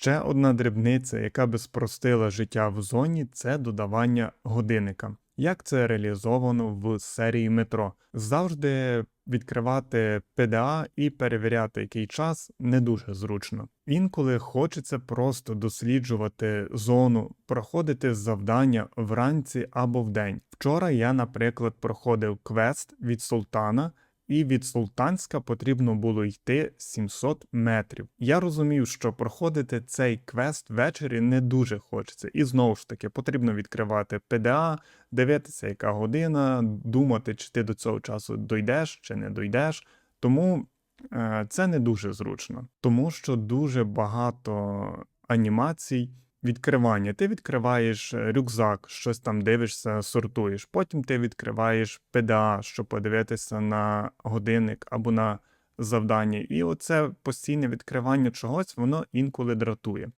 Ще одна дрібниця, яка би спростила життя в зоні, це додавання годинника. Як це реалізовано в серії метро? Завжди відкривати PDA і перевіряти, який час не дуже зручно. Інколи хочеться просто досліджувати зону, проходити завдання вранці або вдень. Вчора я, наприклад, проходив квест від султана. І від Султанська потрібно було йти 700 метрів. Я розумів, що проходити цей квест ввечері не дуже хочеться. І знову ж таки потрібно відкривати ПДА, дивитися, яка година, думати, чи ти до цього часу дойдеш чи не дойдеш. Тому е, це не дуже зручно, тому що дуже багато анімацій. Відкривання. Ти відкриваєш е, рюкзак, щось там дивишся, сортуєш. Потім ти відкриваєш ПДА, щоб подивитися на годинник або на завдання. І оце постійне відкривання чогось, воно інколи дратує.